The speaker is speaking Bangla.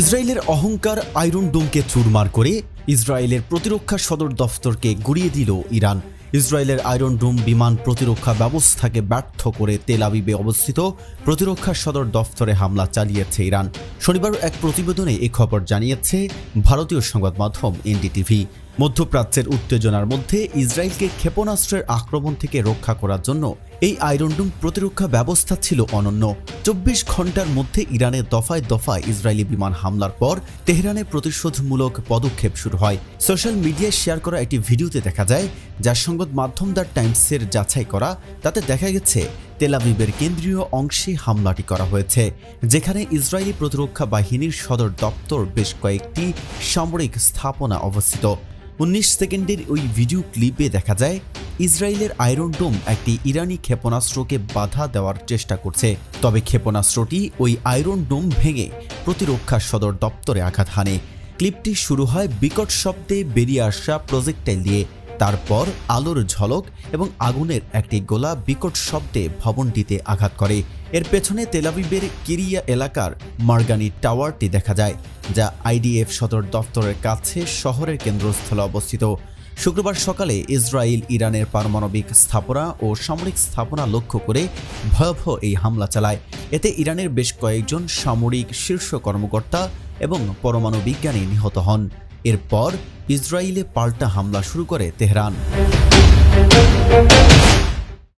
ইসরায়েলের অহংকার আয়রন ডোমকে চুরমার করে ইসরায়েলের প্রতিরক্ষা সদর দফতরকে গুড়িয়ে দিল ইরান। ইসরায়েলের আয়রন ডোম বিমান প্রতিরক্ষা ব্যবস্থাকে ব্যর্থ করে তেল আবিবে অবস্থিত প্রতিরক্ষা সদর দফতরে হামলা চালিয়েছে ইরান। শনিবার এক প্রতিবেদনে এ খবর জানিয়েছে ভারতীয় সংবাদ মাধ্যম এনডিটিভি। মধ্যপ্রাচ্যের উত্তেজনার মধ্যে ইসরায়েলকে ক্ষেপণাস্ত্রের আক্রমণ থেকে রক্ষা করার জন্য এই আয়রনডোম প্রতিরক্ষা ব্যবস্থা ছিল অনন্য। চব্বিশ ঘণ্টার মধ্যে ইরানের দফায় দফায় ইসরায়েলি বিমান হামলার পর তেহরানে প্রতিশোধমূলক পদক্ষেপ শুরু হয়। সোশ্যাল মিডিয়ায় শেয়ার করা একটি ভিডিওতে দেখা যায় যা সংবাদ মাধ্যম দ্য টাইমসের যাচাই করা, তাতে দেখা গেছে তেলাবিবের কেন্দ্রীয় অংশে হামলাটি করা হয়েছে, যেখানে ইসরায়েলি প্রতিরক্ষা বাহিনীর সদর দপ্তর বেশ কয়েকটি সামরিক স্থাপনা অবস্থিত। উনিশ সেকেন্ডের ওই ভিডিও ক্লিপে দেখা যায়, ইসরায়েলের আয়রন ডোম একটি ইরানি ক্ষেপণাস্ত্রকে বাধা দেওয়ার চেষ্টা করছে। তবে ক্ষেপণাস্ত্রটি ওই আয়রন ডোম ভেঙে প্রতিরক্ষা সদর দপ্তরে আঘাত হানে। ক্লিপটি শুরু হয় বিকট শব্দে বেরিয়ে আসা প্রজেক্টাইল দিয়ে। তারপর আলোর ঝলক এবং আগুনের একটি গোলা বিকট শব্দে ভবনটিতে আঘাত করে। এর পেছনে তেলাবিবের কিরিয়া এলাকার মার্গানি টাওয়ারটি দেখা যায়, যা আইডিএফ সদর দপ্তরের কাছে শহরের কেন্দ্রস্থলে অবস্থিত। শুক্রবার সকালে ইসরায়েল, ইরানের পারমাণবিক স্থাপনা ও সামরিক স্থাপনা লক্ষ্য করে ভয়াবহ এই হামলা চালায়। এতে ইরানের বেশ কয়েকজন সামরিক শীর্ষ কর্মকর্তা এবং পরমাণু বিজ্ঞানী নিহত হন। এরপর ইসরায়েলে পাল্টা হামলা শুরু করে তেহরান।